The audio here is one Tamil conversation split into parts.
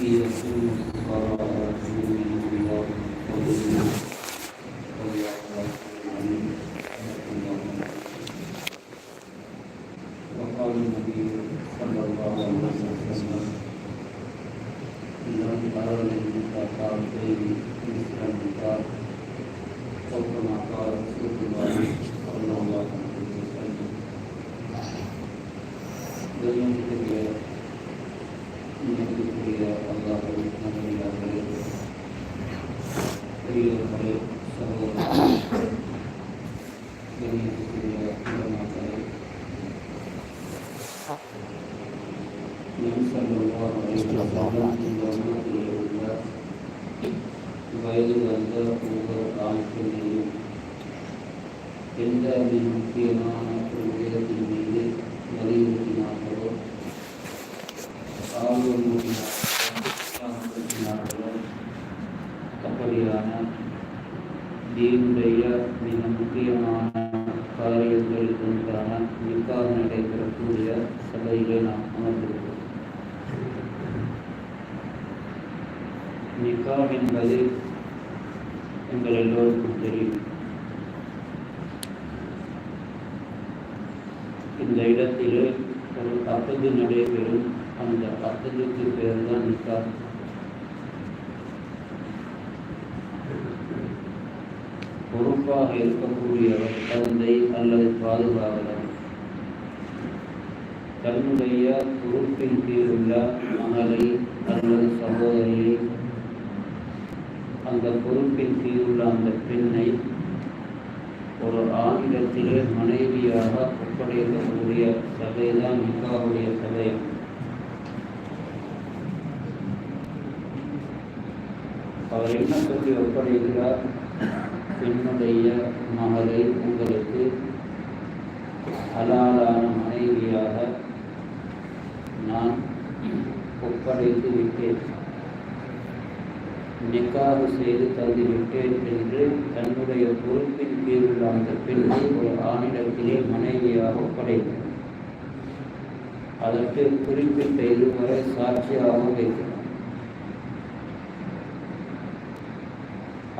في رسول الله எந்த முக்கியமான ஒரு வேதத்தின் மீது வலியுறுத்தினார்களோ ஆர்வம் மூட்டினார்களோ அப்படியான தீனுடைய மிக முக்கியமான காரியங்களுக்கு உண்டான நிக்காக நடைபெறக்கூடிய சபையிலே நாம் அமர்ந்திருக்கிறோம் நிக்காம் என்பது எங்கள் எல்லோருக்கும் தெரியும். இந்த இடத்திலே ஒரு அத்தது நடைபெறும் அந்த அத்ததுக்கு பேர் தான் பொறுப்பாக இருக்கக்கூடியவர் தந்தை அல்லது பாதுகாவலர். தன்னுடைய பொறுப்பின் கீழ் உள்ள மகளை அல்லது சகோதரியை அந்த பொறுப்பின் கீழ் உள்ள அந்த பெண்ணை ஒரு ஆங்கிலத்திலே மனைவியாக ஒப்படைக்கக்கூடிய சபைதான் நிக்காவுடைய சபை. அவர் என்ன சொல்லி ஒப்படைக்கிறார்? என்னுடைய மகளை உங்களுக்கு அலாலான மனைவியாக நான் ஒப்படைத்து விட்டேன். நிக்காக செய்து தந்துவிட்டேன் என்று தன்னுடைய பொறுப்பின் கீழ் அந்த பெண்ணை ஒரு ஆணிடத்திலே மனைவியாக ஒப்படைத்தார் அதற்கு குறிப்பிட்ட இருவரை சாட்சியாக வைக்கிறார்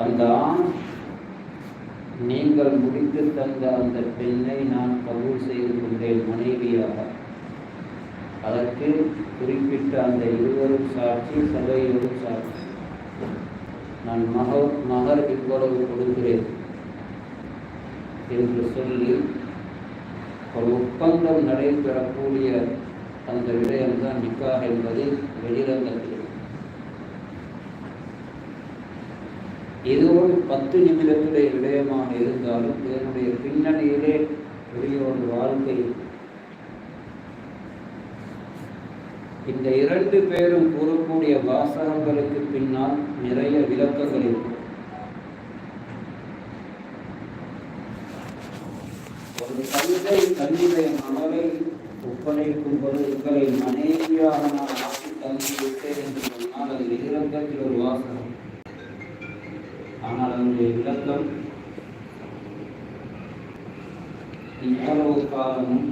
அந்த ஆண் நீங்கள் முடித்து தந்த அந்த பெண்ணை நான் கபூல் செய்து கொண்டேன் மனைவியாக. அதற்கு குறிப்பிட்ட அந்த இருவரும் சாட்சி சபையிலும் சாட்சி. நான் மக மகர் இவ்வளவு கொடுக்கிறேன் என்று சொல்லி ஒரு ஒப்பந்தம் நடைபெறக்கூடிய அந்த விடயம்தான் நிக்காக என்பது வெளிரங்கத்தில் இது ஒரு பத்து நிமிடத்துடைய விடயமாக இருந்தாலும் இதனுடைய பின்னணியிலே பெரிய வாழ்க்கையில் இந்த இரண்டு பேரும் கூறக்கூடிய வாசகங்களுக்கு பின்னால் நிறைய விளக்கங்கள் இருக்கும். ஒரு தந்தை தன்னுடைய மகளை ஒப்படைக்கும் போது உங்களை மனைவியாக நான் ஆக்கி தந்துவிட்டேன் என்று சொன்னால் அது வெளிரங்கத்தில் ஒரு வாசகம். ஆனால் அதனுடைய விளக்கம் இவ்வளவு காலமும்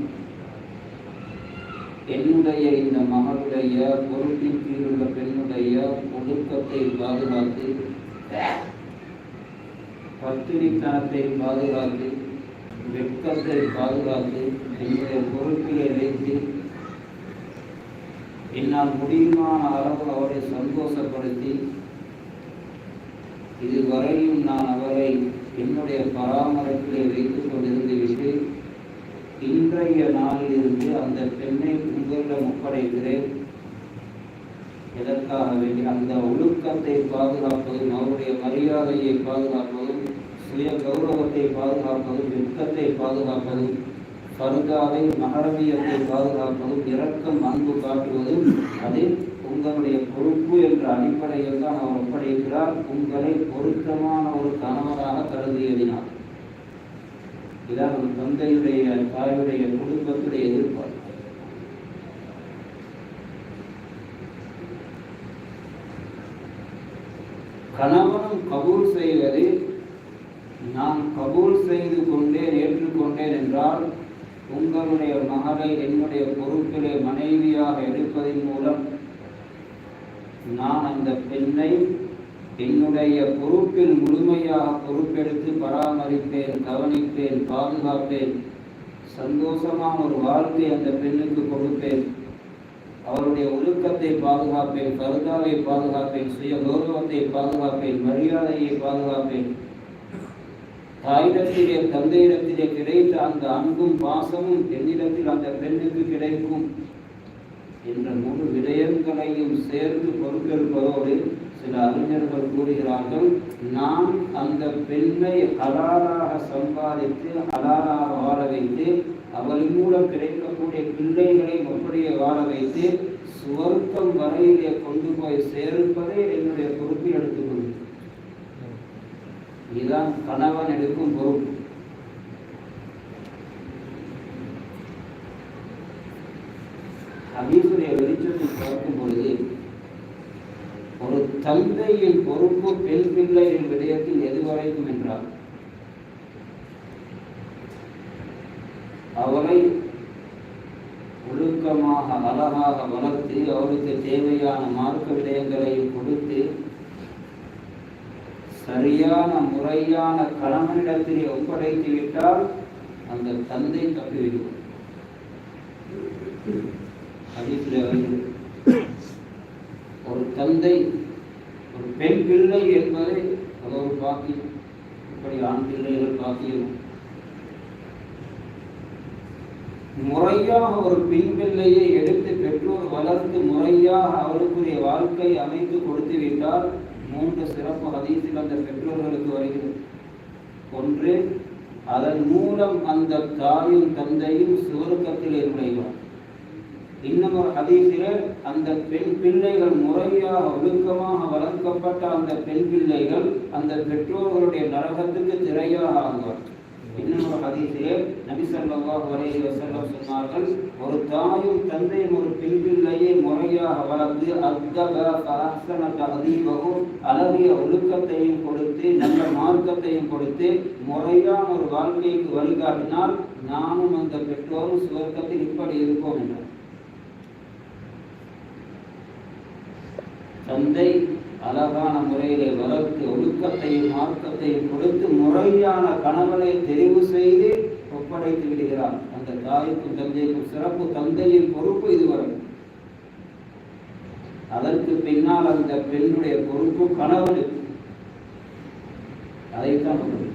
என்னுடைய இந்த மகளுடைய பொறுப்பின் உள்ள பெண்ணுடைய ஒழுக்கத்தை பாதுகாத்து பத்திரித்தனத்தை பாதுகாத்து வெட்கத்தை பாதுகாத்து என்னுடைய பொறுப்பிலே வைத்து என்னால் முடியுமான அளவு அவரை சந்தோஷப்படுத்தி இதுவரையும் நான் அவரை என்னுடைய பராமரிப்பிலே வைத்துக் கொண்டிருந்து இன்றைய நாளிலிருந்து அந்த பெண்ணை உங்களிடம் ஒப்படைக்கிறேன் எதற்காக வேண்டி அந்த ஒழுக்கத்தை பாதுகாப்பதும் அவருடைய மரியாதையை பாதுகாப்பதும் சுய கௌரவத்தை பாதுகாப்பதும் வெட்கத்தை பாதுகாப்பதும் பருகாவை மகரவியத்தை பாதுகாப்பதும் இரக்கம் அன்பு காட்டுவதும் அது உங்களுடைய பொறுப்பு என்ற அடிப்படையில் தான் அவர் ஒப்படைக்கிறார். உங்களை பொருத்தமான ஒரு கணவராக கருதியதினார் இதான் நம் தந்தையுடைய தாயுடைய குடும்பத்துடைய எதிர்பார்ப்பு. கணவனும் கபூல் செய்வது நான் கபூல் செய்து கொண்டேன் ஏற்றுக்கொண்டேன் என்றால் உங்களுடைய மகளை என்னுடைய பொறுப்பிலே மனைவியாக எடுப்பதன் மூலம் நான் அந்த பெண்ணை என்னுடைய பொறுப்பில் முழுமையாக பொறுப்பெடுத்து பராமரிப்பேன் கவனிப்பேன் பாதுகாப்பேன். சந்தோஷமான ஒரு வாழ்க்கை அந்த பெண்ணுக்கு கொடுப்பேன். அவருடைய ஒழுக்கத்தை பாதுகாப்பேன் கருதாவை பாதுகாப்பேன் சுய கௌரவத்தை பாதுகாப்பேன் மரியாதையை பாதுகாப்பேன். தாயிடத்திலே தந்தையிடத்திலே கிடைத்த அந்த அன்பும் பாசமும் என்னிடத்தில் அந்த பெண்ணுக்கு கிடைக்கும். என்ற முழு விடயங்களையும் சேர்ந்து பொறுப்பேற்பதோடு சில அறிஞர்கள் கூறுகிறார்கள் நான் அந்த பெண்ணை ஹலாலாக சம்பாதித்து ஹலாலாக வாழ வைத்து அவள் மூலம் கிடைக்கக்கூடிய பிள்ளைகளை அப்படியே வாழ வைத்து சுவர்க்கம் வரையிலே கொண்டு போய் சேர்ப்பதை என்னுடைய பொறுப்பில் எடுத்துக்கொள்ளும் இதுதான் கணவன் எடுக்கும் பொறுப்பு. ஹபீஸ் வெளிச்சத்தை பார்க்கும் பொழுது ஒரு தந்தையின் பொறுப்பு பெண் பிள்ளையின் விடயத்தில் எதுவரைக்கும் என்றால் அவரை ஒழுக்கமாக அழகாக வளர்த்து அவருக்கு தேவையான மார்க்க விடயங்களையும் கொடுத்து சரியான முறையான கணவனிடத்திலே ஒப்படைத்து விட்டால் அந்த தந்தை தப்பிவிடும் ஹதீஸிலே ஒரு தந்தை பெண் பிள்ளை என்பதை அது ஒரு பாக்கியம் இப்படி ஆண் பிள்ளைகள் பாக்கியம் முறையாக ஒரு பெண் பிள்ளையை எடுத்து பெற்றோர் வளர்த்து முறையாக அவருக்குரிய வாழ்க்கை அமைத்து கொடுத்து விட்டால் மூன்று சிறப்பு ஹதீஸில் அந்த பெற்றோர்களுக்கு வருகிறது. ஒன்று அதன் மூலம் அந்த தாயும் தந்தையும் சுவர்க்கத்தில் நுழைவார். இன்னும் ஒரு ஹதீஸில் அந்த பெண் பிள்ளைகள் முறையாக ஒழுக்கமாக வளர்க்கப்பட்ட அந்த பெண் பிள்ளைகள் அந்த பெற்றோர்களுடைய நரகத்துக்கு திரையாக ஆகுவார் இன்னும் ஒரு ஹதீஸிலே நபி ஸல்லல்லாஹு அலைஹி சொன்னார்கள் ஒரு தாயும் தந்தையும் ஒரு பெண் பிள்ளையை முறையாக வளர்த்து அத்தகன ஃபஅஹ்ஸன அழகிய ஒழுக்கத்தையும் கொடுத்து நல்ல மார்க்கத்தையும் கொடுத்து முறையான ஒரு வாழ்க்கைக்கு வழிகாட்டினால் நானும் அந்த பெற்றோரும் சுவர்க்கத்தில் இப்படி இருப்போம் என்றார். தந்தை அழகான முறையிலே வளர்த்து ஒழுக்கத்தையும் மார்க்கத்தையும் கொடுத்து முறையான கணவனை தெரிவு செய்து ஒப்படைத்து விடுகிறார் அந்த தாய்க்கும் தந்தைக்கும் சிறப்பு தந்தையின் பொறுப்பு இதுவரை. அதற்கு பின்னால் அந்த பெண்ணுடைய பொறுப்பு கணவனுக்கு அதைத்தான் சொல்றது.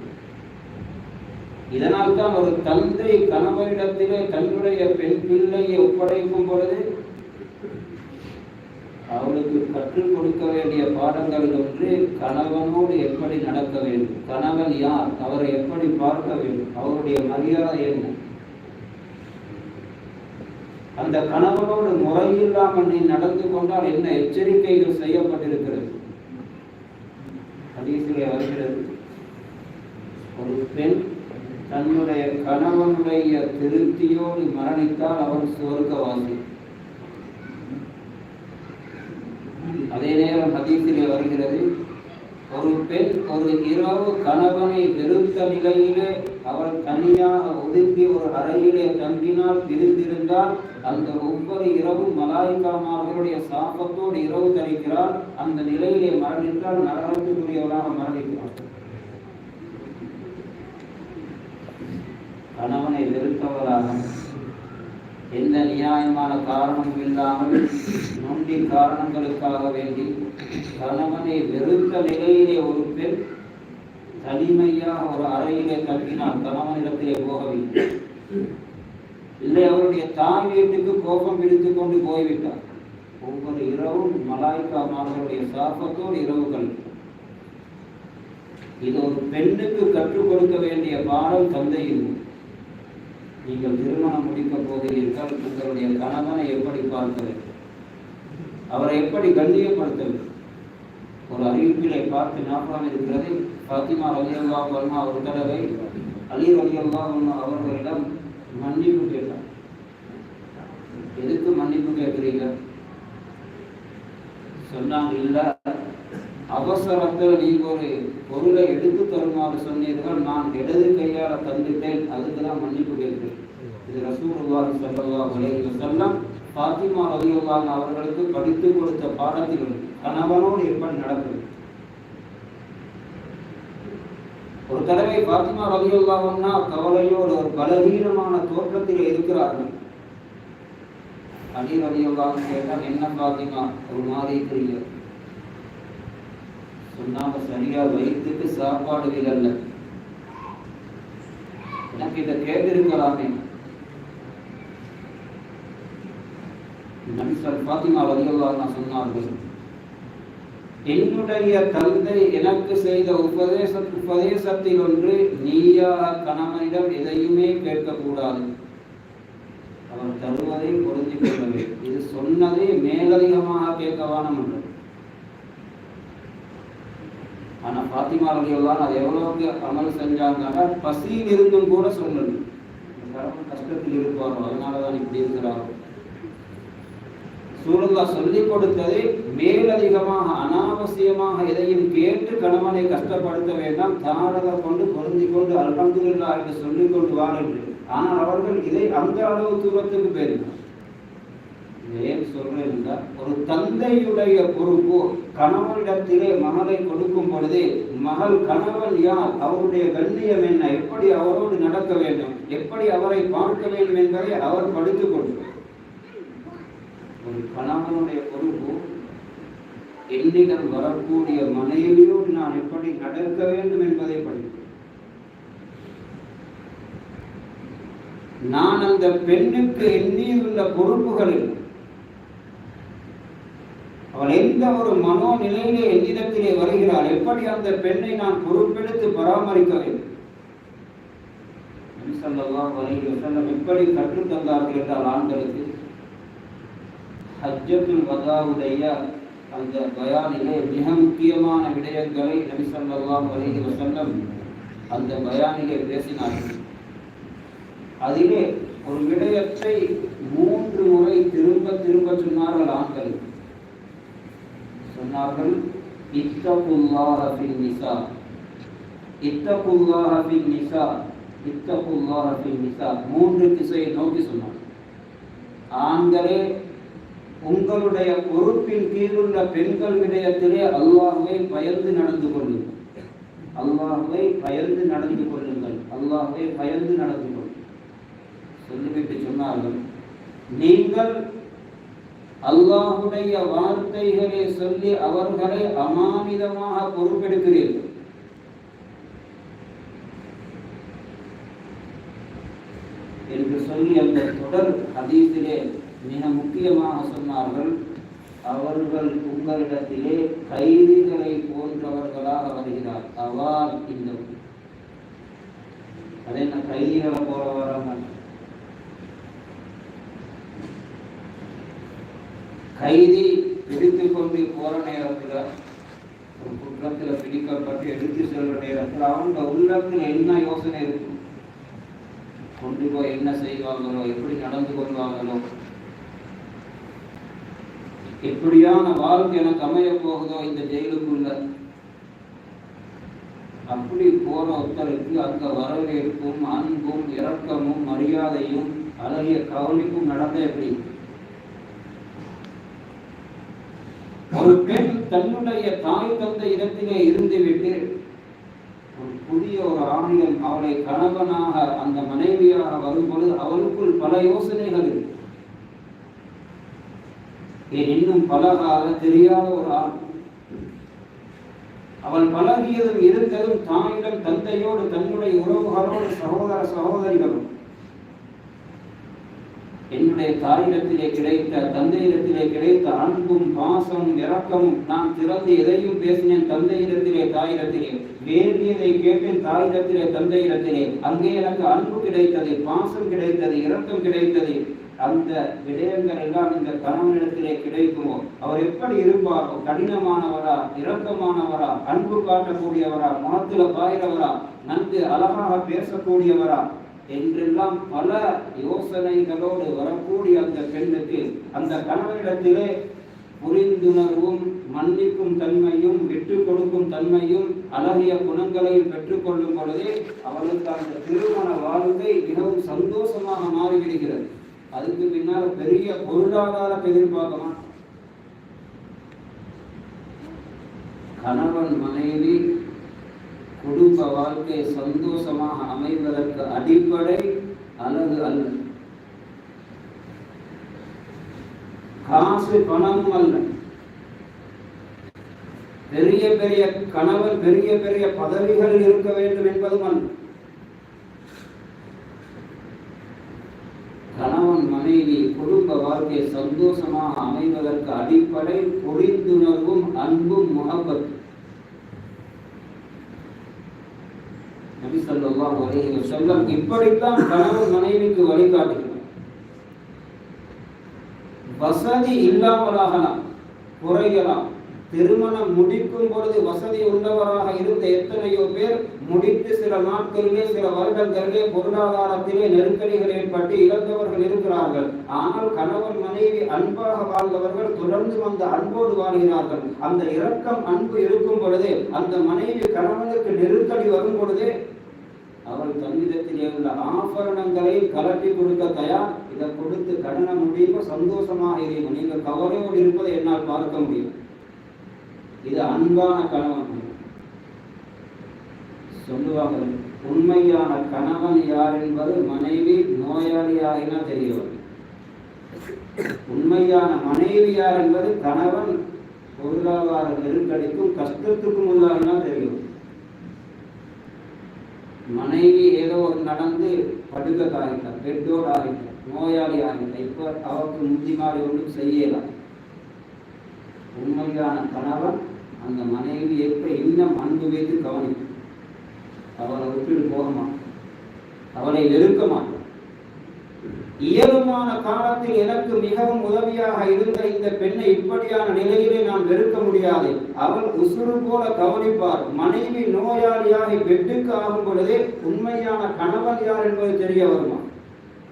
இதனால் தான் ஒரு தந்தை கணவனிடத்திலே தன்னுடைய பெண் பிள்ளையை ஒப்படைக்கும் பொழுது அவளுக்கு கற்றுக் கொடுக்க வேண்டிய பாடங்கள் ஒன்று கணவனோடு எப்படி நடக்க வேண்டும்? கணவன் யார்? அவரை எப்படி பார்க்க வேண்டும்? அவருடைய மரியாதை என்ன? அந்த கணவனோடு முறையில்லாமல் நீ நடந்து கொண்டால் என்ன எச்சரிக்கைகள் செய்யப்பட்டிருக்கிறது? ஹதீஸிலே வருகிறது. ஒரு பெண் தன்னுடைய கணவனுடைய திருப்தியோடு மரணித்தால் அவன் சுவர்க்கவாசி அதே நேரம் ஹதீஸிலே வருகிறது ஒரு பெண் ஒரு இரவு கணவனை வெறுத்த நிலையிலே அவள் தனியாக ஒதுக்கி ஒரு அறையிலே தங்கினால் பிரிந்திருந்தால் அந்த ஒவ்வொரு இரவும் மலாய்க்காமார்களுடைய சாபத்தோடு இரவு தரிக்கிறாள். அந்த நிலையிலே மரணித்தால் நரகத்துக்குரியவராக மரணிக்கிறார் கணவனை வெறுத்தவராக எந்த நியாயமான காரணமும் இல்லாமல் நொண்டி காரணங்களுக்காக வேண்டி கணவனை வெறுத்த நிலையிலே ஒரு பெண் தனிமையாக ஒரு அறையிலே கட்டினால் கணவனிடத்திலே போகவில்லை. இல்லை அவருடைய தாய் வீட்டுக்கு கோபம் பிடித்து கொண்டு போய்விட்டார். ஒவ்வொரு இரவும் மலாய்க்கா மாணவருடைய சாபத்தோடு இரவு கழிக்கும் இது ஒரு பெண்ணுக்கு கற்றுக் கொடுக்க வேண்டிய பாடம் தந்தையில் நீங்கள் திருமணம் முடிக்கப் போகிறீர்கள் உங்களுடைய கணவனை எப்படி பார்க்க வேண்டும் அவரை எப்படி கண்ணியப்படுத்த வேண்டும் ஒரு அறிவிப்பிலை பார்த்து ஞாபகம் இருக்கிறது. பாத்திமா ரவியல்லா வர்மா ஒரு தடவை அலி ரலியல்லா அவர்களிடம் மன்னிப்பு கேட்டார். எதுக்கு மன்னிப்பு கேட்கிறீங்க சொன்னாங்க இல்லை அவசரத்தில் நீங்க ஒரு பொருளை எடுத்து தருமாறு சொன்னீர்கள் நான் இடது கையால தந்துட்டேன். அதுக்கு தான் மன்னிப்பு கேட்கிறேன். இது ரசூலுல்லாஹி ஸல்லல்லாஹு அலைஹி வஸல்லம் பாத்திமா ரலியல்லாஹு அவர்களுக்கு படித்து கொடுத்த பாடத்தில் கணவனோடு எப்படி நடக்குது ஒரு தடவை பாத்திமா ரலியல்லாஹுன்னா கவலையோடு ஒரு பலவீனமான தோற்றத்தில் இருக்கிறார்கள். அலி ரலியல்லாஹு கேட்டால் என்ன பாத்திமா ஒரு மாதிரி இருக்கிறீங்க சொன்னாங்க சரியா வயிற்றுக்கு சாப்பாடு இல்லைல்ல எனக்கு இதை கேட்டிருக்கலாமே நபிசல் பாத்திமா ரலியல்லாஹு சொன்னார்கள் என்னுடைய தந்தை எனக்கு செய்த உபதேச உபதேசத்தில் ஒன்று நீயாக கணவனிடம் எதையுமே கேட்கக்கூடாது. அவர் தருவதை பொருந்திக் கொள்ளவே இது சொன்னதை மேலதிகமாக கேட்கவான ஒன்று ஆனா பாத்திமா ரலியல்லாஹு அது எவ்வளவுக்கு அமல் செஞ்சாங்கன்னா பசியில் இருந்தும் கூட சொல்லணும் கடவுள் கஷ்டத்தில் இருப்பாரோ அதனாலதான் இப்படி இருக்கிறாரோ சூழல்லா சொல்லிக் கொடுத்ததை மேலதிகமாக அனாவசியமாக எதையும் கேட்டு கணவனை கஷ்டப்படுத்த வேண்டாம். தாரக கொண்டு பொருந்தி கொண்டு அல்ஹம்துலில்லா என்று சொல்லிக் கொண்டு வாருங்கள். ஆனால் அவர்கள் இதை அந்த அளவு தூரத்துக்கு போயிருந்தார். ஏன் சொல்றேன் ஒரு தந்தையுடைய பொறுப்பு கணவனிடத்திலே மகளை கொடுக்கும் பொழுது மகள் கணவன் யார்? அவருடைய கண்ணியம் என்ன? எப்படி அவரோடு நடக்க வேண்டும்? எப்படி அவரை பார்க்க வேண்டும் என்பதை அவர் படித்துக் கொள்வார். ஒரு கணவனுடைய பொறுப்பு என்னிடம் வரக்கூடிய மனைவியோடு நான் எப்படி நடக்க வேண்டும் என்பதை படிப்பேன். நான் அந்த பெண்ணுக்கு எண்ணியுள்ள பொறுப்புகளில் அவள் எந்த ஒரு மனோநிலையிலே என்னிடத்திலே வருகிறாள்? எப்படி அந்த பெண்ணை நான் பொறுப்பெடுத்து பராமரிக்க வேண்டும்? எப்படி கற்றுத் தந்தார்கள் என்றால் ஆண்களுக்கு ஹஜ்ஜத்துல் வதாவுடைய அந்த பயானிலே மிக முக்கியமான விடயங்களை நபி ஸல்லல்லாஹு அலைஹி அந்த பயானிலே பேசினார்கள். அதிலே ஒரு விடயத்தை மூன்று முறை திரும்ப திரும்ப சொன்னார்கள் ஆண்களுக்கு. சொன்னார்கள் இத்தகுல்லாஹ ஃபில் நிசா. இத்தகுல்லாஹ ஃபில் நிசா இத்தகுல்லாஹ ஃபில் நிசா. மூன்று திசையை நோக்கி சொன்னார் ஆண்களே உங்களுடைய பொறுப்பின் கீழுள்ள பெண்கள் விடயத்திலே அல்லாஹுவை பயந்து நடந்து கொள்ளுங்கள். அல்லாஹுவை பயந்து நடந்து கொள்ளுங்கள். அல்லாஹுவை பயந்து நடந்து கொள்ளுங்கள். சொல்லிவிட்டு சொன்னார்கள் நீங்கள் அல்லாஹுடைய வார்த்தைகளை சொல்லி அவர்களை அமானிதமாக பொறுப்பெடுக்கிறீர்கள் என்று சொல்லி அந்த தொடர் அதீசிலே மிக முக்கியமாக சொன்னார்கள். அவர்கள் உங்களிடத்திலே கைதிகளை போன்றவர்களாக வருகிறார். அவார் இந்த அதே நான் கைதிகளை போல வராங்க? கைதி பிடித்து கொண்டு போற நேரத்துல ஒரு குற்றத்துல பிடிக்கப்பட்டு எடுத்து செல்ற நேரத்துல அவங்க உள்ளத்துல என்ன யோசனை இருக்கும் கொண்டு போய் என்ன செய்வாங்களோ எப்படி நடந்து கொள்வாங்களோ? எப்படியான வாழ்க்கை எனக்கு அமைய போகுதோ இந்த ஜெயிலுக்குள்ள? அப்படி போற ஒருத்தருக்கு அங்க வரவேற்பும் அன்பும் இரக்கமும் மரியாதையும் அழகிய கவனிப்பும் நடந்த எப்படி? ஒரு பெண் தன்னுடைய தாய் தந்த இடத்திலே இருந்துவிட்டு ஒரு புதிய ஒரு ஆணையம் அவளை கணவனாக அந்த மனைவியாக வரும்பொழுது அவளுக்குள் பல யோசனைகள் இருக்கு. ஏன் இன்னும் பழகாத தெரியாத ஒரு ஆண் அவள் பழகியதும் இருந்ததும் தாயிடம் தந்தையோடு தன்னுடைய உறவுகளோடு சகோதர சகோதரிகளும். என்னுடைய தாயிடத்திலே கிடைத்த தந்தையிடத்திலே கிடைத்த அன்பும் பாசமும் இறக்கமும் நான் திறந்து எதையும் பேசினேன் தந்தையிடத்திலே தாயிடத்திலே. வேண்டியதை கேட்டேன் தாயிடத்திலே தந்தையிடத்திலே. அங்கே எனக்கு அன்பு கிடைத்தது பாசம் கிடைத்தது இரக்கம் கிடைத்தது. அந்த விடயங்கள் எல்லாம் இந்த கணவனிடத்திலே கிடைக்குமோ? அவர் எப்படி இருப்பாரோ? கடினமானவரா இரக்கமானவரா அன்பு காட்டக்கூடியவரா மனத்துல பாயிரவரா நன்கு அழகாக பேசக்கூடியவரா? என்றெல்லாம் பல யோசனைகளோடு வரக்கூடிய அந்த பெண்ணுக்கு அந்த கணவனிடத்திலே புரிந்துணர்வும் மன்னிக்கும் தன்மையும் விட்டு கொடுக்கும் தன்மையும் அழகிய குணங்களையும் பெற்றுக்கொள்ளும் பொழுதே அவளுக்கு அந்த திருமண வாழ்க்கை மிகவும் சந்தோஷமாக மாறிவிடுகிறது. அதுக்கு பின்னால் பெரிய பொருளாதார எதிர்பார்க்கமா? கணவன் மனைவி குடும்ப வாழ்க்கை சந்தோஷமாக அமைவதற்கு அடிப்படை அழகு அல்ல. காசு பணமும் அல்ல. பெரிய பெரிய கணவன் பெரிய பெரிய பதவிகள் இருக்க வேண்டும் என்பதும் அல்ல. கணவன் மனைவி குடும்ப வாழ்க்கை சந்தோஷமாக அமைவதற்கு அடிப்படை புரிந்துணர்வும் அன்பும் முகப்பத்தும் நபி ஸல்லல்லாஹு அலைஹி வஸல்லம் இப்படித்தான் கணவன் மனைவிக்கு வழிகாட்டுகிறார். வசதி இல்லாமலாகலாம் குறையலாம். திருமணம் முடிக்கும் பொழுது வசதி உள்ளவராக இருந்த எத்தனையோ பேர் முடித்து சில நாட்களிலே சில வருடங்களிலே பொருளாதாரத்திலே நெருக்கடிகள் ஏற்பட்டு இழந்தவர்கள் இருக்கிறார்கள். ஆனால் கணவன் மனைவி அன்பாக வாழ்ந்தவர்கள் தொடர்ந்து வந்த அன்போடு வாழ்கிறார்கள். அந்த இரக்கம் அன்பு இருக்கும் பொழுதே அந்த மனைவி கணவனுக்கு நெருக்கடி வரும் பொழுதே அவள் தன்னிடத்திலே உள்ள ஆபரணங்களை கலட்டி கொடுக்க தயார். இதை கொடுத்து கடன முடியுமோ சந்தோஷமாக இருக்கும் நீங்கள் கவலையோடு இருப்பதை என்னால் பார்க்க முடியும். இது அன்பான கணவன். சொல்லுவாங்க உண்மையான கணவன் யார் என்பது மனைவி நோயாளியாகினா தெரியவர் உண்மையான மனைவி யார் என்பது கணவன் பொருளாதார நெருக்கடிக்கும் கஷ்டத்துக்கும் உள்ளாகினா தெரியும். மனைவி ஏதோ ஒரு நடந்து படுக்க ஆகிட்டார் பெட்டோடு ஆகிட்டார் நோயாளி ஆகிட்டார் இப்போ அவருக்கு முந்தி மாதிரி ஒன்றும் செய்யலாம் உண்மையான கணவன் அந்த மனைவி எப்ப இன்னும் அன்பு வைத்து கவனிக்கும்? அவளை விட்டுட்டு போகமா அவளை நெருக்கமா இயலுமான காலத்தில் எனக்கு மிகவும் உதவியாக இருந்த இந்த பெண்ணை இப்படியான நிலையிலே நான் வெறுக்க முடியாது. அவள் உசுறு போல கவனிப்பார். மனைவி நோயாளியாக பெட்டுக்கு ஆகும் பொழுதே உண்மையான கணவன் யார் என்பது தெரிய வருமா?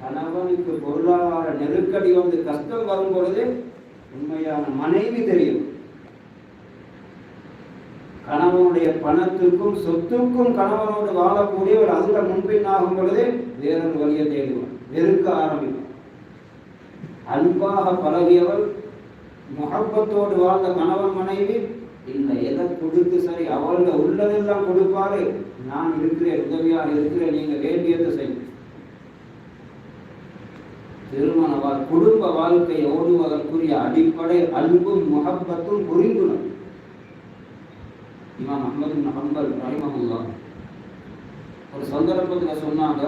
கணவனுக்கு பொருளாதார நெருக்கடி வந்து கஷ்டம் வரும் பொழுது உண்மையான மனைவி தெரியும். கணவனுடைய பணத்துக்கும் சொத்துக்கும் கணவனோடு வாழக்கூடியவர் அதுல முன்பின் ஆகும் பொழுது வேறொரு வழியை தேடுவார். வெறுக்க ஆரம்பிக்கும். அன்பாக பழகியவள் முகப்பத்தோடு வாழ்ந்த கணவன் மனைவி இல்லை எதை கொடுத்து சரி அவளோட உள்ளதெல்லாம் கொடுப்பாரு. நான் இருக்கிறேன் உதவியாக இருக்கிறேன் நீங்க வேண்டியதை செய்யும் திருமண வாழ் குடும்ப வாழ்க்கை ஓடுவதற்குரிய அடிப்படை அன்பும் முகப்பத்தும் புரிந்துணர்வு இமாம் அஹமது ஹம்பல் ரஹிமஹுல்லா ஒரு சந்தர்ப்பத்தில் சொன்னாங்க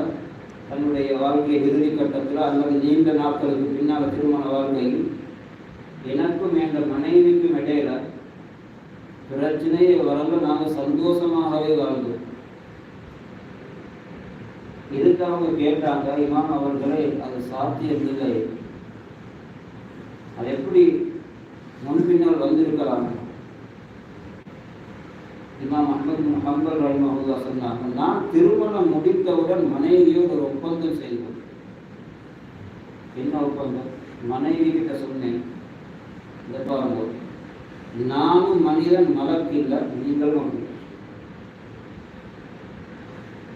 தன்னுடைய வாழ்க்கை இறுதி கட்டத்தில் அல்லது நீண்ட நாட்களுக்கு பின்னால் திருமண வாழ்க்கையில் எனக்கும் என்ற மனைவிக்கும் இடையில பிரச்சனையை வரல நாங்கள் சந்தோஷமாகவே வாழ்ந்தோம். இதுக்கு அவங்க கேட்டாங்க இமாம் அவர்களே அது சாத்தியம் இல்லை. அது எப்படி முன்பின்னால் வந்திருக்கலாம்? இமாம் அஹமது முஹம்பல் ரஹிமஹுல்லா சொன்னாங்கன்னா திருமணம் முடித்தவுடன் மனைவியோடு ஒரு ஒப்பந்தம் செய்தோம் என்ன ஒப்பந்தம்? மனைவி கிட்ட சொன்னேன். இந்த பாருங்க. நானும் மனிதன் மலக்கு இல்லை நீங்களும்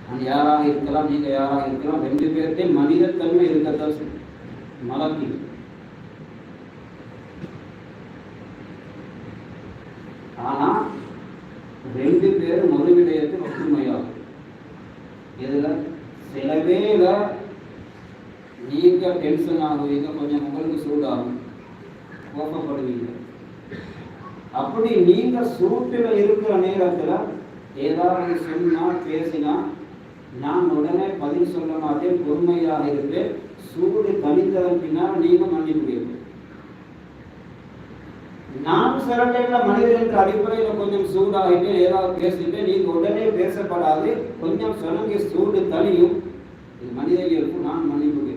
நான் யாராக இருக்கலாம் நீங்கள் யாராக இருக்கலாம் ரெண்டு பேர்கிட்டையும் மனிதத்தன்மை இருக்கத்தான் செய்யும். மலக்கு ஆனால் ரெண்டு பேரும் ஒரு விடயத்தில் ஒற்றுமையாகும் இதில் சில வேளை நீங்க டென்ஷன் ஆகுவீங்க கொஞ்சம் உங்களுக்கு சூடாகும். கோபப்படுவீங்க. அப்படி நீங்க சூட்டில் இருக்கிற நேரத்தில் ஏதாவது சொன்னா பேசினா நான் உடனே பதில் சொல்ல மாட்டேன் பொறுமையாக இருப்பேன். சூடு தனித்ததன் பின்னால் நீங்க மன்னிப்பு கேட்பேன் நான் சில டைம்ல மனிதர்களுக்கு அடிப்படையில் கொஞ்சம் சூடாகிட்டு ஏதாவது பேசிட்டு நீங்க உடனே பேசப்படாது. கொஞ்சம் சொன்னங்க சூடு தனியும் இது மனித இயல்பு நான் மன்னிப்பு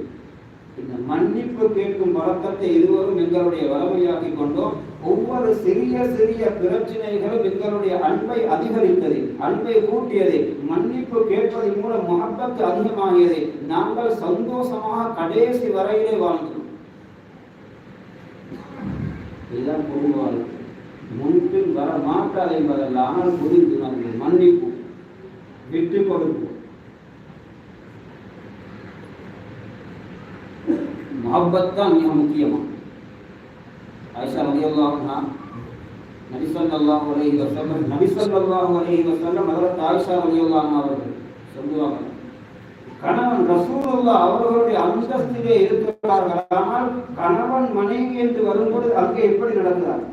இந்த மன்னிப்பு கேட்கும் பழக்கத்தை இருவரும் எங்களுடைய வளமையாக்கி கொண்டோம். ஒவ்வொரு சிறிய சிறிய பிரச்சனைகளும் எங்களுடைய அன்பை அதிகரித்தது அன்பை கூட்டியது. மன்னிப்பு கேட்பதன் மூலம் முகப்பத்து அதிகமாகியது. நாங்கள் சந்தோஷமாக கடைசி வரையிலே வாழ்ந்தோம். இதுதான் பொதுவாக முன்பின் வர மாட்டாது என்பதல்ல ஆனால் புரிந்து நாங்கள் மன்னிப்போம் விட்டு கொடுப்போம் மஹபத் தான் மிக முக்கியமாக ஆயிஷா ரலியல்லாஹு நபிசல்லாஹு அலைஹி வஸல்லம் நபிசல்லாஹு அலைஹி வஸல்லம் ஹஜரத் ஆயிஷா ரலியல்லாஹு அவர்கள் சொல்லுவாங்க கணவன் ரசூலுல்லா அவர்களுடைய அந்தஸ்திலே இருக்கிறார்கள். ஆனால் கணவன் மனைவி என்று வரும்போது அங்கே எப்படி நடந்தார்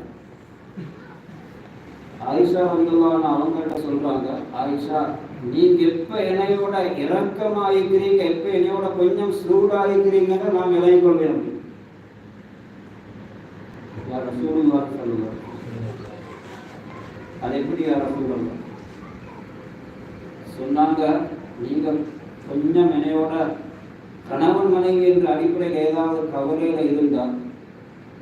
ஆயிஷா அவங்க அவங்கள்ட்ட சொல்றாங்க ஆயிஷா நீங்க எப்ப என்னையோட இறக்கமாயிருக்கிறீங்க எப்ப என்னையோட கொஞ்சம் சூடாயிருக்கிறீங்கன்னு நான் விலகிக் கொள்வேன் யார் ரசூலுல்லாஹ் சொல்லுவார் அது எப்படி யார் சொன்னாங்க நீங்க கொஞ்சம் என்னையோட கணவன் மனைவி என்ற அடிப்படையில் ஏதாவது கவலையில இருந்தால்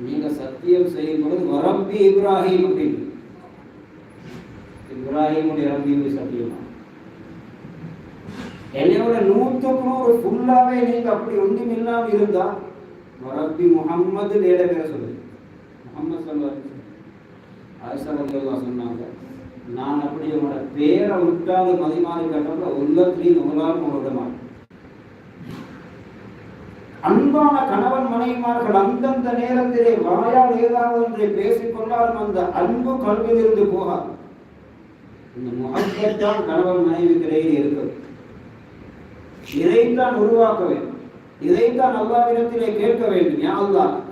நீங்க சத்தியம் செய்யும் பொழுது வரம்பி இப்ராஹிம் அப்படின்னு. இப்ராஹிமுடைய ரம்பியுடைய சத்தியமா? என்னையோட நூற்றுக்கு நூறு ஃபுல்லாவே நீங்க அப்படி ஒன்றும் இல்லாம இருந்தா வரப்பி முகம்மது நேர பேர சொல்லு. முகம்மது சொல்வார் ஆயிஷா சொன்னாங்க நான் அப்படி உங்களோட பேரை விட்டாது மதிமாறி கட்டப்ப உள்ளத்திலையும் உங்களால் உங்களோட மாட்டேன் அன்பான கணவன் மனைவிமார்கள் அந்தந்த நேரத்திலே வாயால் ஏதாவது ஒன்றை பேசிக்கொண்டாலும் அந்த அன்பு கல்வியிலிருந்து போகாது. இந்த முகத்தான் கணவன் மனைவிக்கிடையே இருக்கிறது இதைத்தான் உருவாக்க வேண்டும். இதைத்தான் அல்லாவிடத்திலே கேட்க வேண்டும் யா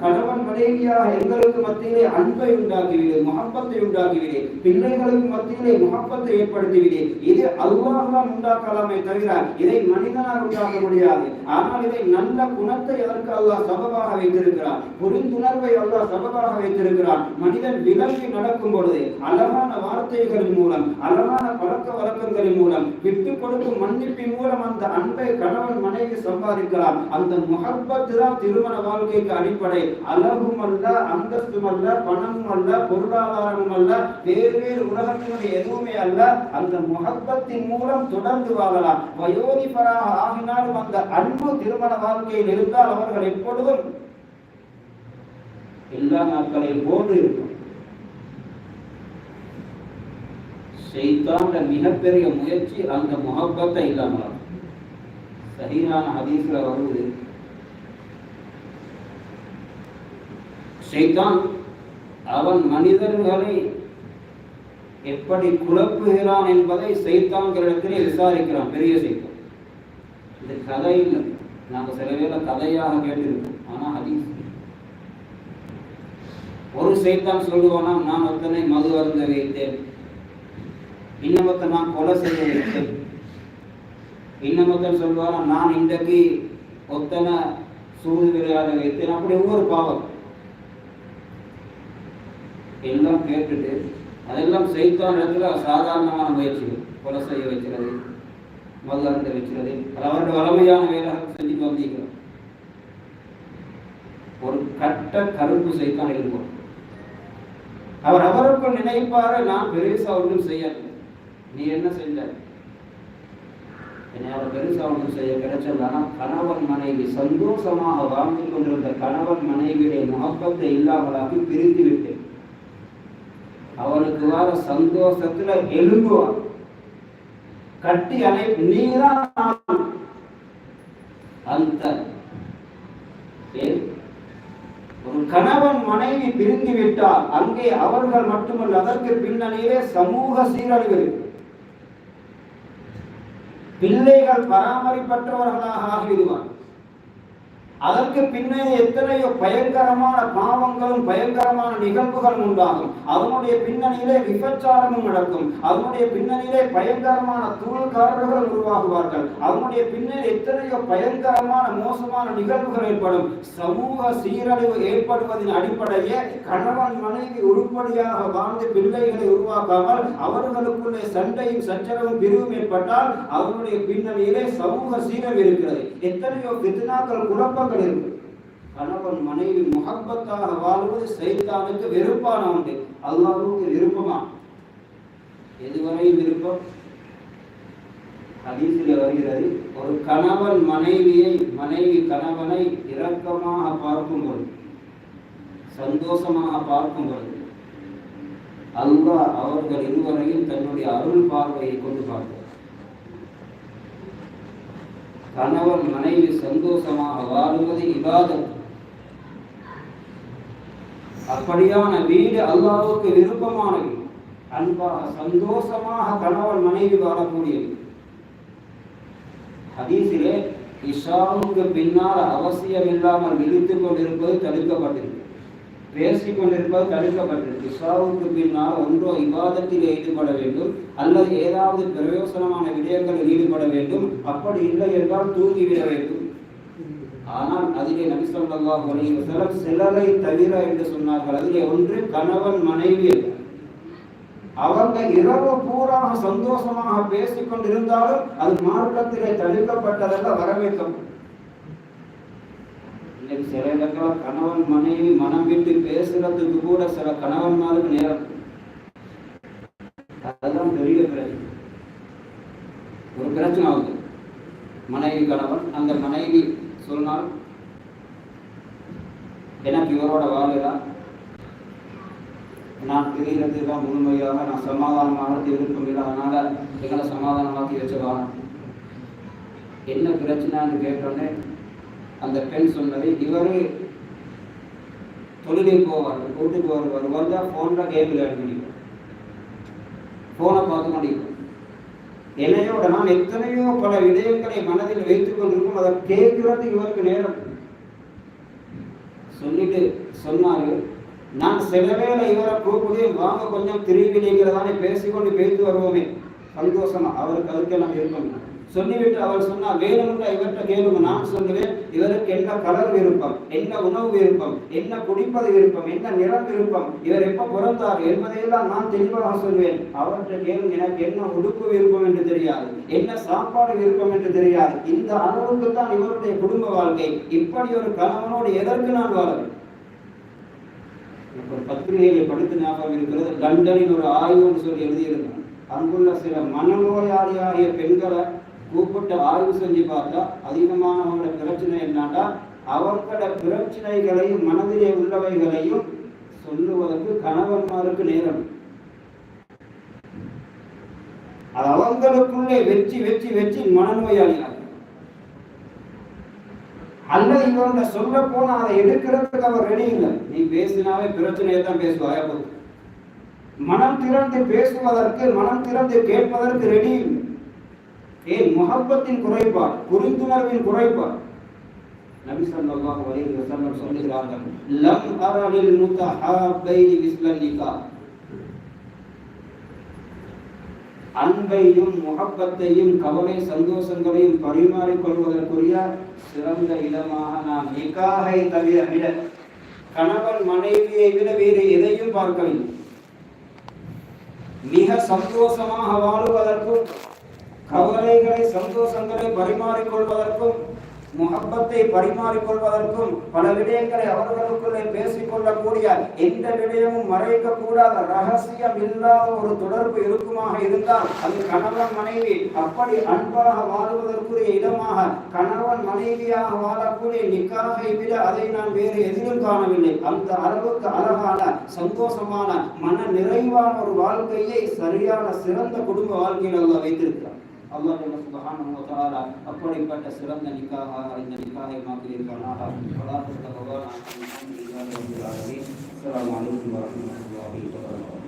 கணவன் மனைவியாக எங்களுக்கு மத்தியிலே அன்பை உண்டாக்கிவிடு முகப்பத்தை உண்டாக்கிவிடு பிள்ளைகளுக்கு மத்தியிலே முகப்பத்தை ஏற்படுத்திவிடு இது அல்லாஹ் தான் உண்டாக்கலாமே தவிர இதை மனிதனால் உண்டாக்க முடியாது. ஆனால் இதை நல்ல குணத்தை அதற்கு அல்லாஹ் சபபாக வைத்திருக்கிறார் புரிந்துணர்வை அல்லாஹ் சபபாக வைத்திருக்கிறான். மனிதன் விலங்கி நடக்கும் பொழுது அழகான வார்த்தைகளின் மூலம் அழகான பழக்க வழக்கங்களின் மூலம் விட்டு கொடுக்கும் மன்னிப்பின் மூலம் அந்த அன்பை கணவன் மனைவி சம்பாதிக்கலாம். அந்த முகப்பத்து தான் திருமண வாழ்க்கைக்கு அடிப்படை. அழகும் அல்ல அந்தஸ்தும் அல்ல பணமும் அல்ல பொருளாதாரமும் அல்ல வேறு வேறு உலகத்தினுடைய எதுவுமே அல்ல. அந்த முகப்பத்தின் மூலம் தொடர்ந்து வாழலாம். வயோதிபராக ஆகினாலும் அந்த அன்பு திருமண வாழ்க்கையில் இருந்தால் அவர்கள் எப்பொழுதும் எல்லா நாட்களையும் போன்று இருக்கும் செய்தாண்ட மிகப்பெரிய முயற்சி அந்த முகப்பத்தை இல்லாமல். சரியான ஹதீஸ்ல வருவது ஷைத்தான் அவன் மனிதர்களை எப்படி குழப்புகிறான் என்பதை சைத்தான்களிடத்திலே விசாரிக்கிறான் பெரிய சைத்தான். இது கதை இல்லை. நாங்க சில வேளை கதையாக கேட்டிருக்கோம் ஆனா ஹதீஸ் ஒரு சைத்தான் சொல்லுவானா நான் ஒருத்தனை மது அருந்த வைத்தேன். இன்னமத்தை நான் கொலை செய்ய வைத்தேன். இன்னமத்தன் சொல்வாரா நான் இன்றைக்கு ஒத்தனை சூது விளையாட வைத்தேன். அப்படி ஒவ்வொரு பாவம். எல்லாம் கேட்டுட்டு அதெல்லாம் செய்தான் இடத்துல சாதாரணமான முயற்சிகள். கொலை செய்ய வைக்கிறது மது அருந்த வைக்கிறது அவரோட அவருடைய வளமையான வேலைகள் செஞ்சு வந்திருக்கிறோம். ஒரு கட்ட கருப்பு செய்தான் இருக்கும் அவர் அவருக்குள் நினைப்பாரு நான் பெருசா ஒன்றும் செய்யல. நீ என்ன செஞ்ச? என்னையால் பெருசா ஒன்றும் செய்ய கிடைச்சதுனா கணவன் மனைவி சந்தோஷமாக வாழ்ந்து கொண்டிருந்த கணவன் மனைவியுடைய முகப்பத்தை இல்லாமலாக்கி பிரித்து விட்டேன் அவனுக்கு வர சந்தோஷத்துல எழும்புவான் கட்டி அணை நீதான் அந்த ஒரு கணவன் மனைவி பிரிந்து விட்டால் அங்கே அவர்கள் மட்டுமல்ல அதற்கு பின்னணியிலே சமூக சீரழிவு. பிள்ளைகள் பராமரிப்பற்றவர்களாக ஆகிவிடுவார் அதற்கு பின்னே எத்தனையோ பயங்கரமான பாவங்களும் பயங்கரமான நிகழ்வுகளும் உண்டாகும். அதனுடைய பின்னணியிலே விபச்சாரமும் நடக்கும். அதனுடைய பின்னணியிலே பயங்கரமான தூள்காரர்கள் உருவாகுவார்கள். அதனுடைய பின்னணி எத்தனையோ பயங்கரமான மோசமான நிகழ்வுகள் ஏற்படும். சமூக சீரழிவு ஏற்படுவதன் அடிப்படையே கணவன் மனைவி உருப்படியாக வாழ்ந்து பிள்ளைகளை உருவாக்காமல் அவர்களுக்குள்ளே சண்டையும் சச்சரவும் பிரிவும் ஏற்பட்டால் அவருடைய பின்னணியிலே சமூக சீரழிவு இருக்கிறது. எத்தனையோ பித்னாக்கள் குழப்பங்கள் இருக்கு. கணவன் மனைவி முகப்பத்தாக வாழ்வது சைத்தானுக்கு வெறுப்பான ஒன்று. அல்லாவுக்கு விருப்பமா? எதுவரை விருப்பம்? ஹதீஸில் வருகிறது ஒரு கணவன் மனைவியை மனைவி கணவனை இரக்கமாக பார்க்கும் பொழுது சந்தோஷமாக பார்க்கும் பொழுது அல்லாஹ் அவர்கள் இருவரையும் தன்னுடைய அருள் பார்வையை கொண்டு பார்த்தார் கணவன் மனைவி சந்தோஷமாக வாழ்வது இபாதத். அப்படியான வீடு அல்லாவுக்கு விருப்பமானது. அன்பாக சந்தோஷமாக கணவன் மனைவி வாழக்கூடியது. அதீசிலே இஷாவுக்கு பின்னால் அவசியம் இல்லாமல் விழித்துக் கொண்டிருப்பது தடுக்கப்பட்டிருக்கு. பேசிக் கொண்டிருப்பது தடுக்கப்பட்டிருக்கு. இஸ்லாவுக்கு பின்னால் ஒன்றோ விவாதத்தில் ஈடுபட வேண்டும் அல்லது ஏதாவது பிரயோசனமான விடயங்களில் ஈடுபட வேண்டும். அப்படி இல்லை என்றால் தூங்கிவிட வேண்டும். ஆனால் அதிலே நபிசல்லாஹ் சிலர் சிலரை தவிர என்று சொன்னார்கள். அதிலே ஒன்று கணவன் மனைவி. அவங்க இரவு பூராக சந்தோஷமாக பேசிக் கொண்டிருந்தாலும் அது மார்க்கத்திலே வரவேற்கப்படும் இன்னைக்கு சில இடத்துல கணவன் மனைவி மனம் விட்டு பேசுறதுக்கு கூட சில கணவன்மாருக்கு நேரம். அதெல்லாம் பெரிய பிரச்சனை. ஒரு பிரச்சனை ஆகுது. மனைவி கணவன் அந்த மனைவி சொன்னால் எனக்கு இவரோட வாழ்கிறான் நான் பிரிகிறது தான் முழுமையாக நான் சமாதானமாக விருப்பம் இல்லை அதனால எங்களை சமாதானமாக்கி வச்சுருவாங்க என்ன பிரச்சனைன்னு கேட்டோன்னே அந்த பெண் சொன்னது இவர் தொழிலுக்கு போவார் வீட்டுக்கு வருவார். வந்தால் ஃபோனில் கேம் விளையாட முடியும். ஃபோனை பார்க்க முடியும் என்னையோட நான் எத்தனையோ பல விடயங்களை மனதில் வைத்துக் கொண்டிருக்கும் அதை கேட்கறது இவருக்கு நேரம் சொல்லிட்டு சொன்னாரு நான் சில வேலை இவரை கூப்பிடு வாங்க கொஞ்சம் திருவிழிங்கிறதானே பேசிக்கொண்டு பேசி வருவோமே. சந்தோஷமா அவருக்கு அதுக்கெல்லாம் இருக்கணும் சொல்லிவிட்டு அவர் சொன்னால் வேணும்ன்ற இவர்கிட்ட கேளுங்க நான் சொல்லுவேன் இவருக்கு என்ன கலர் விருப்பம் என்ன உணவு விருப்பம் என்ன குடிப்பது விருப்பம் என்ன நிறம் விருப்பம் இவர் எப்ப பிறந்தார் என்பதையெல்லாம் நான் தெளிவாக சொல்வேன். அவர்கிட்ட கேளுங்க எனக்கு என்ன உடுப்பு விருப்பம் என்று தெரியாது என்ன சாப்பாடு விருப்பம் என்று தெரியாது. இந்த அளவுக்கு தான் இவருடைய குடும்ப வாழ்க்கை. இப்படி ஒரு கணவனோடு எதற்கு நான் வாழ ஒரு பத்திரிகையில் படித்து ஞாபகம் இருக்கிறது. லண்டனில் ஒரு ஆய்வுன்னு சொல்லி எழுதியிருந்தேன் அங்குள்ள சில மனநோயாளியாகிய பெண்களை கூப்பிட்டு ஆய்வு செஞ்சு பார்த்தா அதிகமானவங்களோட பிரச்சனை என்னன்னா அவர்களோட பிரச்சனைகளையும் மனதிலே உள்ளவைகளையும் சொல்லுவதற்கு கணவன்மாருக்கு நேரம். அது அவங்களுக்குள்ளே வெற்றி வெற்றி வெற்றி மனநோயாளிகள் அல்லது இவங்க சொல்ல போனா அதை எடுக்கிறதுக்கு அவர் ரெடி இல்லை. நீ பேசினாவே பிரச்சனையை தான் பேசுவாயா மனம் திறந்து பேசுவதற்கு மனம் திறந்து கேட்பதற்கு ரெடி இல்லை. ஏன் முகப்பத்தின் குறைபாடு புரிந்துணர்வின் குறைபாடு? நபி ஸல்லல்லாஹு அலைஹி வஸல்லம் சொல்லுகிறார்கள் லம் அரலில் முத்தஹாபைனி மிஸ்லன் நிகா. அன்பையும் முகப்பத்தையும் கவலை சந்தோஷங்களையும் பரிமாறிக்கொள்வதற்குரிய சிறந்த இடமாக நாம் நிகாகை தவிர விட கணவன் மனைவியை விட வேறு எதையும் பார்க்கவில்லை. மிக சந்தோஷமாக வாழ்வதற்கும் கவலைகளை சந்தோஷங்களை பரிமாறிக்கொள்வதற்கும் முகப்பத்தை பரிமாறிக்கொள்வதற்கும் பல விடயங்களை அவர்களுக்குள்ளே பேசிக்கொள்ளக்கூடிய எந்த விடயமும் மறைக்க கூடாத ரகசியம் இல்லாத ஒரு தொடர்பு இருக்குமாக இருந்தால் அது கணவன் மனைவி அப்படி அன்பாக வாழுவதற்குரிய இடமாக கணவன் மனைவியாக வாழக்கூடிய நிக்காகை விட அதை நான் வேறு எதிலும் காணவில்லை. அந்த அளவுக்கு அழகான சந்தோஷமான மன நிறைவான ஒரு வாழ்க்கையை சரியான சிறந்த குடும்ப வாழ்க்கையில் வைத்திருக்கிறார் அல்லாஹ் சுபஹானஹு வ தஆலா அப்படிப்பட்ட சிறந்த நிக்காக இந்த நிக்காகை மாற்றியிருப்பானாக வலாத்து தகவான அல்ஹம்துலில்லாஹி ரப்பில் ஆலமீன். அஸ்ஸலாமு அலைக்கும் வ ரஹ்மத்துல்லாஹி வரஹ்மத்துல்லாஹி வபரகாத்துஹு.